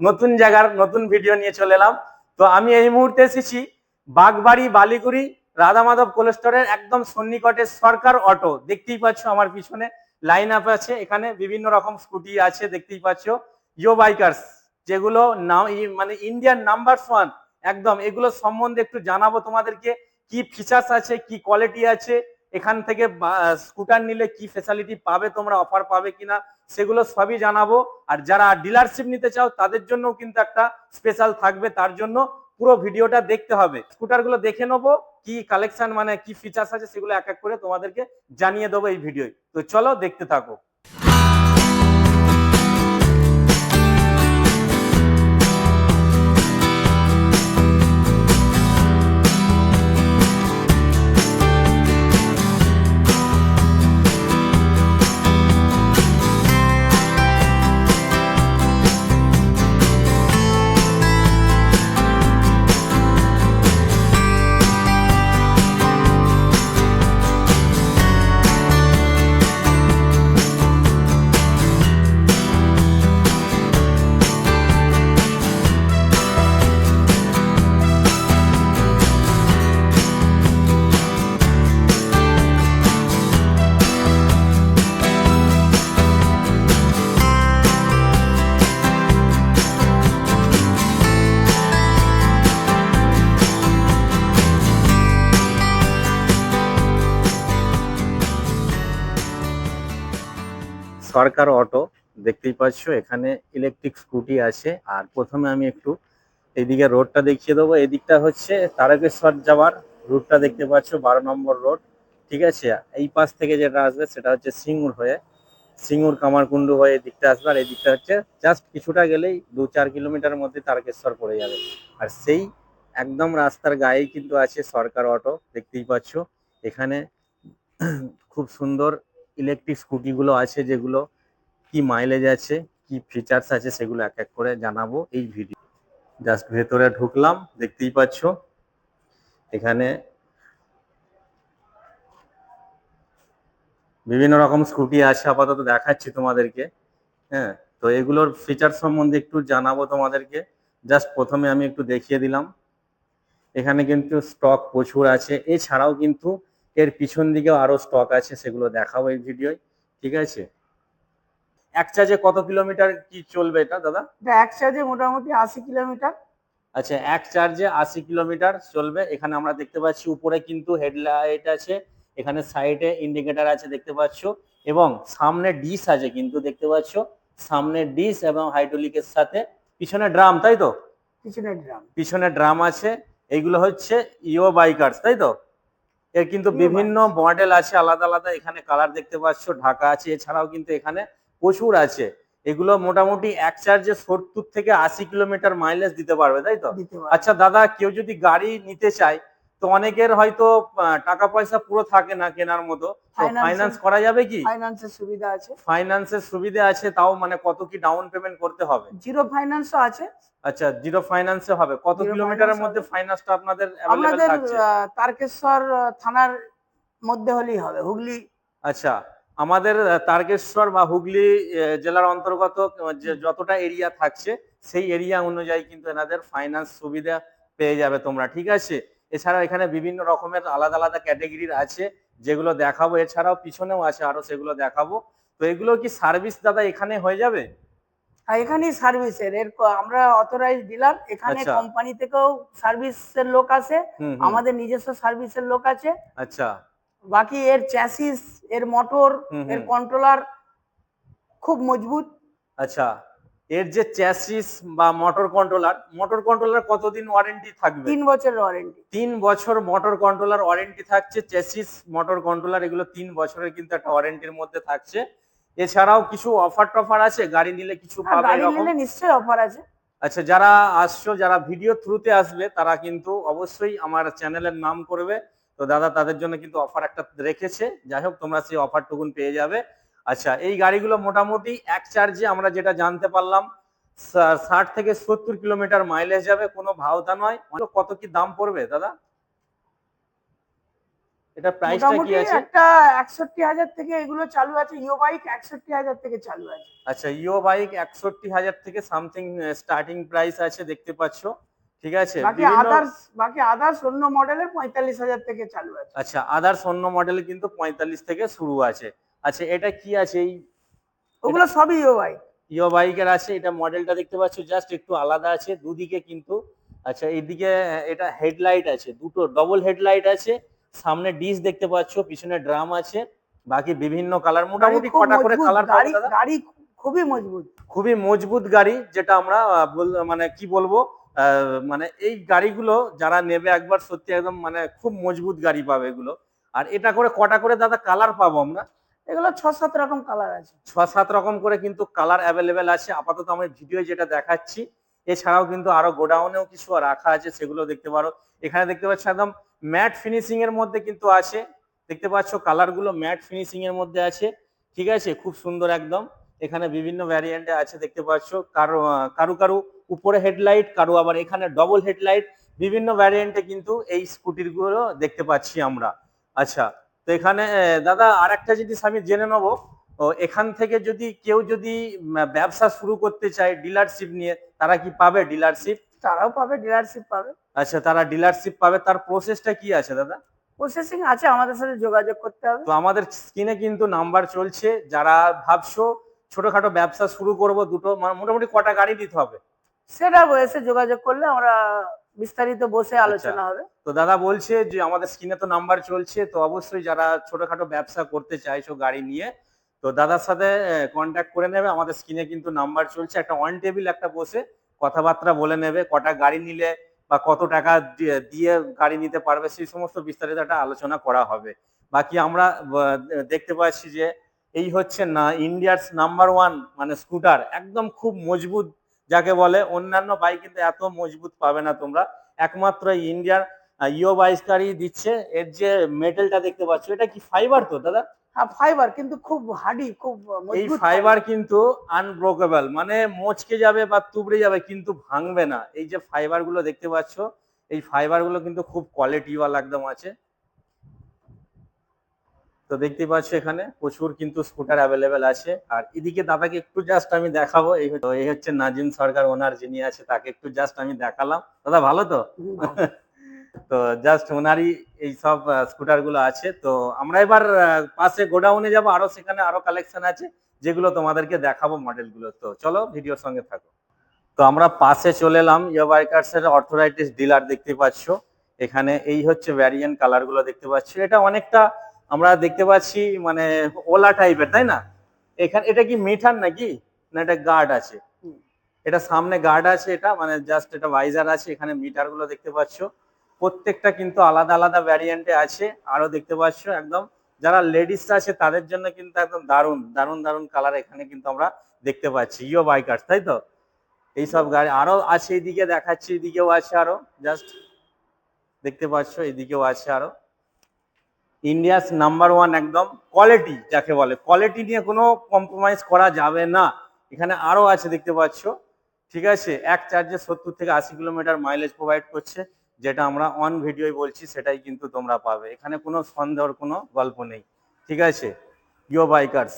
নতুন জায়গার নতুন ভিডিও নিয়ে চলে এলাম। তো আমি এই মুহূর্তে এসেছি বাগবাড়ি, বালিগুড়ি রাধা মাধব কোলেস্টোরের একদম সন্নিকটে সরকার অটো। দেখতেই পাচ্ছ আমার পিছনে লাইন আপ আছে। এখানে বিভিন্ন রকম স্কুটি আছে, দেখতেই পাচ্ছ। ইয়ো বাইকার্স যেগুলো মানে ইন্ডিয়ান নাম্বার ওয়ান একদম, এগুলো সম্বন্ধে একটু জানাব তোমাদেরকে। কি ফিচার্স আছে, কি কোয়ালিটি আছে, এখান থেকে স্কুটার নিলে কি ফেসিলিটি পাবে, তোমরা অফার পাবে কিনা। সেগুলো সবই জানাব। আর যারা ডিলারশিপ নিতে চাও, তাদের জন্য কিন্তু একটা স্পেশাল থাকবে। তার জন্য পুরো ভিডিওটা দেখতে হবে। স্কুটারগুলো দেখে নেব, কি কালেকশন মানে কি ফিচার্স আছে সেগুলো এক এক করে তোমাদেরকে জানিয়ে দেবো এই ভিডিও তো চলো দেখতে থাকো। সরকার অটো, দেখতেই পাচ্ছ, এখানে ইলেকট্রিক স্কুটি আছে। আর প্রথমে আমি একটু এইদিকে রোডটা দেখিয়ে দেবো। এদিকটা হচ্ছে তারকেশ্বর যাওয়ার রুটটা দেখতে পাচ্ছ, বারো নম্বর রোড ঠিক আছে? এই পাশ থেকে যেটা আসবে সেটা হচ্ছে সিঙ্গুর হয়ে, সিঙ্গুর কামারকুণ্ডু হয়ে এদিকটা আসবে। আর এদিকটা হচ্ছে জাস্ট কিছুটা গেলেই দু চার কিলোমিটার মধ্যে তারকেশ্বর পড়ে যাবে। আর সেই একদম রাস্তার গায়েই কিন্তু আছে সরকার অটো, দেখতেই পাচ্ছ। এখানে খুব সুন্দর ইলেকট্রিক স্কুটিগুলো আছে যেগুলো কি মাইলেজ আছে, কি ফিচার্স আছে সেগুলো এক এক করে জানাব এই ভিডিও জাস্ট ভেতরে ঢুকলাম, দেখতেই পাচ্ছ। এখানে বিভিন্ন রকম স্কুটি আছে, আপাতত দেখাচ্ছি তোমাদেরকে। হ্যাঁ তো এগুলোর ফিচার সম্বন্ধে একটু জানাব তোমাদেরকে। জাস্ট প্রথমে আমি একটু দেখিয়ে দিলাম। এখানে কিন্তু স্টক প্রচুর আছে। এছাড়াও কিন্তু এর পিছন দিকেও আরও স্টক আছে, সেগুলো দেখাবো এই ভিডিওয় ঠিক আছে? এক চার্জে কত কিলোমিটার কি চলবে এটা দাদা? এটা এক চার্জে মোটামুটি আশি কিলোমিটার। আচ্ছা এক চার্জে আশি কিলোমিটার চলবে। এখানে আমরা দেখতে পাচ্ছি উপরে কিন্তু হেডলাইট আছে এখানে সাইডে ইন্ডিকেটর আছে দেখতে পাচ্ছ এবং সামনে ডিশ আছে কিন্তু দেখতে পাচ্ছ সামনে ডিশ এবং হাইড্রোলিকের সাথে পিছনে ড্রাম তাই তো? পিছনে ড্রাম পিছনে ড্রাম আছে এইগুলো হচ্ছে ইও বাইকার্স তাই তো? এর কিন্তু বিভিন্ন মডেল আছে আলাদা আলাদা এখানে কালার দেখতে পাচ্ছ ঢাকা আছে এছাড়াও কিন্তু এখানে প্রচুর আছে। এগুলো মোটামুটি এক চার্জে সত্তর থেকে আশি কিলোমিটার মাইলেজ দিতে পারবে তাই তো? আচ্ছা দাদা কেউ যদি গাড়ি নিতে চায় তো অনেকের হয়তো টাকা পয়সা পুরো থাকে না কেনার মতো। ফাইন্যান্স করা যাবে কি? ফাইন্যান্সের সুবিধা আছে। ফাইন্যান্সের সুবিধা আছে তাও মানে কত কি ডাউন পেমেন্ট করতে হবে? জিরো ফাইন্যান্সও আছে। আচ্ছা জিরো ফাইন্যান্সে হবে। কত কিলোমিটারের মধ্যে। ফাইন্যান্সটা আপনাদের আমাদের তারকেশ্বর থানার মধ্যে হলেই হবে হুগলি। আচ্ছা আমাদের তারকেশ্বর বা হুগলি জেলার অন্তর্গত যে যতটা এরিয়া থাকছে সেই এরিয়া অনুযায়ী কিন্তু এনাদের ফাইন্যান্স সুবিধা পেয়ে যাবে তোমরা ঠিক আছে? এছাড়া এখানে বিভিন্ন রকমের আলাদা আলাদা ক্যাটাগরির আছে যেগুলো দেখাবো। এছাড়াও পিছনেও আছে আরও সেগুলো দেখাবো। তো এগুলো কি সার্ভিস দাদা এখানে হয়ে যাবে? আর এখানেই সার্ভিসের এর। আমরা অথরাইজ ডিলার এখানে আচ্ছা। কোম্পানি থেকেও সার্ভিসের লোক হুম, আমাদের নিজস্ব সার্ভিসের লোক আছে। আচ্ছা। বাকি এর চ্যাসিস এর মোটর এর কন্ট্রোলার খুব মজবুত। আচ্ছা এর যে চ্যাসিস বা মোটর কন্ট্রোলার মোটর কন্ট্রোলার কতদিন ওয়ারেন্টি থাকবে? তিন বছরের ওয়ারেন্টি তিন বছর মোটর কন্ট্রোলার ওয়ারেন্টি থাকছে চ্যাসিস মোটর কন্ট্রোলার এগুলো তিন বছরের কিন্তু একটা ওয়ারেন্টির মধ্যে থাকছে। এছাড়াও কিছু অফার টফার আছে? গাড়ি নিলে কিছু পাবে গাড়ি নিলে নিশ্চয়ই অফার আছে। আচ্ছা যারা আসছো যারা ভিডিও থ্রুতে আসবে তারা কিন্তু অবশ্যই আমার চ্যানেলের নাম করবে। তো দাদা তাদের জন্য কিন্তু অফার একটা রেখেছে। যাই হোক তোমরা সেই অফার টুকুন পেয়ে যাবে। আচ্ছা এই গাড়িগুলো মোটামুটি এক চার্জে আমরা যেটা জানতে পারলাম ষাট থেকে সত্তর কিলোমিটার মাইলেজ যাবে কোনো ভাওতা নয়। কত কি দাম পড়বে দাদা? এটা প্রাইসটা কি আছে? একটা একষট্টি হাজার থেকে এগুলো চালু আছে ইও বাইক একষট্টি হাজার থেকে চালু আছে। আচ্ছা ইও বাইক একষট্টি হাজার থেকে সামথিং স্টার্টিং প্রাইস আছে দেখতে পাচ্ছ। ঠিক আছে? বাকি আদার্স বাকি আদার্স অন্য মডেলের পঁয়তাল্লিশ হাজার থেকে চালু আছে। আচ্ছা আদার্স অন্য মডেল কিন্তু পঁয়তাল্লিশ থেকে শুরু আছে। আচ্ছা এটা কি আছে এই ওগুলো সবই ইও বাইক ইও বাইকের আছে এটা মডেলটা দেখতে পাচ্ছ জাস্ট একটু আলাদা আছে দুদিকে কিন্তু আচ্ছা এইদিকে এটা হেডলাইট আছে দুটো ডবল হেডলাইট আছে সামনে ডিশ দেখতে পাচ্ছ পিছনে ড্রাম আছে বাকি বিভিন্ন কালার মোটামুটি কটা করে কালার গাড়ি খুবই মজবুত। খুবই মজবুত গাড়ি যেটা আমরা মানে কি বলব? মানে এই গাড়িগুলো যারা নেবে একবার সত্যি একদম মানে খুব মজবুত গাড়ি পাবে এগুলো। আর এটা করে কটা করে দাদা কালার পাবো আমরা? এগুলো ছ সাত রকম কালার আছে। ছ সাত রকম করে কিন্তু কালার অ্যাভেলেবেল আছে। আপাতত আমি ভিডিও যেটা দেখাচ্ছি এছাড়াও কিন্তু আরও গোডাউনেও কিছু রাখা আছে সেগুলো দেখতে পারো। এখানে দেখতে পাচ্ছ একদম ম্যাট ফিনিশিং এর মধ্যে কিন্তু আছে। দেখতে পাচ্ছ কালারগুলো ম্যাট ফিনিশিং এর মধ্যে আছে। ঠিক আছে? খুব সুন্দর একদম। এখানে বিভিন্ন ভ্যারিয়েন্টে আছে দেখতে পাচ্ছ। কারও কারু কারু উপরে হেডলাইট কারও আবার এখানে ডবল হেডলাইট বিভিন্ন ভ্যারিয়েন্টে কিন্তু এই স্কুটিরগুলো দেখতে পাচ্ছি আমরা। আচ্ছা তো এখানে দাদা আর একটা জিনিস আমি জেনে নেব। এখান থেকে যদি কেউ যদি ব্যবসা শুরু করতে চায় ডিলারশিপ নিয়ে তারা কি পাবে ডিলারশিপ তারাও পাবে ডিলারশিপ পাবে। আচ্ছা তারা ডিলারশিপ পাবে। তার প্রসেসটা কি আছে দাদা? প্রসেসিং আছে আমাদের সাথে যোগাযোগ করতে হবে। তো আমাদের স্ক্রিনে কিন্তু নাম্বার চলছে। যারা ভাবছ ছোটখাটো ব্যবসা শুরু করব দুটো মোটামুটি কটা গাড়ি দিতে হবে? সেটা এসে যোগাযোগ করলে আমরা বিস্তারিত বসে আলোচনা হবে। তো দাদা বলছে যে আমাদের স্ক্রিনে তো নাম্বার চলছে তো অবশ্যই যারা ছোটখাটো ব্যবসা করতে চাইছো গাড়ি নিয়ে তো দাদার সাথে কন্ট্যাক্ট করে নেবে। আমাদের স্ক্রিনে কিন্তু নাম্বার চলছে। একটা অন টেবিল একটা বসে কথাবার্তা বলে নেবে কটা গাড়ি নিলে বা কত টাকা দিয়ে- দিয়ে গাড়ি নিতে পারবে সেই সমস্ত বিস্তারিত একটা আলোচনা করা হবে। বাকি আমরা দেখতে পাচ্ছি যে এই হচ্ছে না ইন্ডিয়ার নাম্বার ওয়ান মানে স্কুটার একদম খুব মজবুত যাকে বলে অন্যান্য বাইক কিন্তু এত মজবুত পাবে না তোমরা। একমাত্র ইন্ডিয়ার ইও বাইশকারই দিচ্ছে। এর যে মেটেলটা দেখতে পাচ্ছ এটা কি ফাইবার তো দাদা? হ্যাঁ ফাইবার কিন্তু খুব হার্ডি খুব এই ফাইবার কিন্তু আনব্রোকেবল মানে মচকে যাবে বা তুবড়ে যাবে কিন্তু ভাঙবে না। এই যে ফাইবারগুলো দেখতে পাচ্ছ এই ফাইবারগুলো কিন্তু খুব কোয়ালিটিওয়ালা একদম আছে। তো দেখতে পাচ্ছ এখানে প্রচুর কিন্তু স্কুটার অ্যাভেলেবেল আছে। আর এদিকে দাদাকে একটু জাস্ট আমি দেখাবো, এই হচ্ছে- নাজিম সরকার, ওনার যিনি আছে, তাকে একটু জাস্ট আমি দেখালাম। দাদা, ভালো তো? তো জাস্ট ওনারই এই সব স্কুটারগুলো আছে। তো আমরা এবার পাশে গোডাউনে যাব, আরও সেখানে আরও কালেকশন আছে, যেগুলো তোমাদেরকে দেখাবো মডেলগুলো। তো চলো ভিডিওর সঙ্গে থাকো। তো আমরা পাশে চলে এলাম ইয়ো বাইকার্স এর অথরাইটিস ডিলার দেখতে পাচ্ছ। এখানে এই হচ্ছে ভ্যারিয়েন্ট কালারগুলো দেখতে পাচ্ছ। এটা অনেকটা আমরা দেখতে পাচ্ছি মানে ওলা টাইপের তাই না? এখানে এটা কি মিঠার নাকি? না এটা গার্ড আছে? এটা সামনে গার্ড আছে এটা মানে জাস্ট এটা ভাইজার আছে এখানে মিটারগুলো দেখতে পাচ্ছ। প্রত্যেকটা কিন্তু আলাদা আলাদা ভ্যারিয়েন্টে আছে। আরও দেখতে পাচ্ছ একদম যারা লেডিস আছে তাদের জন্য কিন্তু একদম দারুণ দারুণ দারুণ কালার এখানে কিন্তু আমরা দেখতে পাচ্ছি। ইও বাইকার্স তাই তো? এইসব গাড়ি আরও আছে এইদিকে দেখাচ্ছি এদিকেও আছে আরও জাস্ট দেখতে পাচ্ছ এদিকেও আছে আরও ইন্ডিয়াস নাম্বার ওয়ান একদম কোয়ালিটি যাকে বলে। কোয়ালিটি নিয়ে কোনো কম্প্রোমাইজ করা যাবে না। এখানে আরও আছে, দেখতে পাচ্ছ। ঠিক আছে? এক চার্জে সত্তর থেকে আশি কিলোমিটার মাইলেজ প্রোভাইড করছে, যেটা আমরা অন ভিডিওই বলছি, সেটাই কিন্তু তোমরা পাবে। এখানে কোনো সন্দেহর কোনো গল্প নেই। ঠিক আছে? ইয়ো বাইকার্স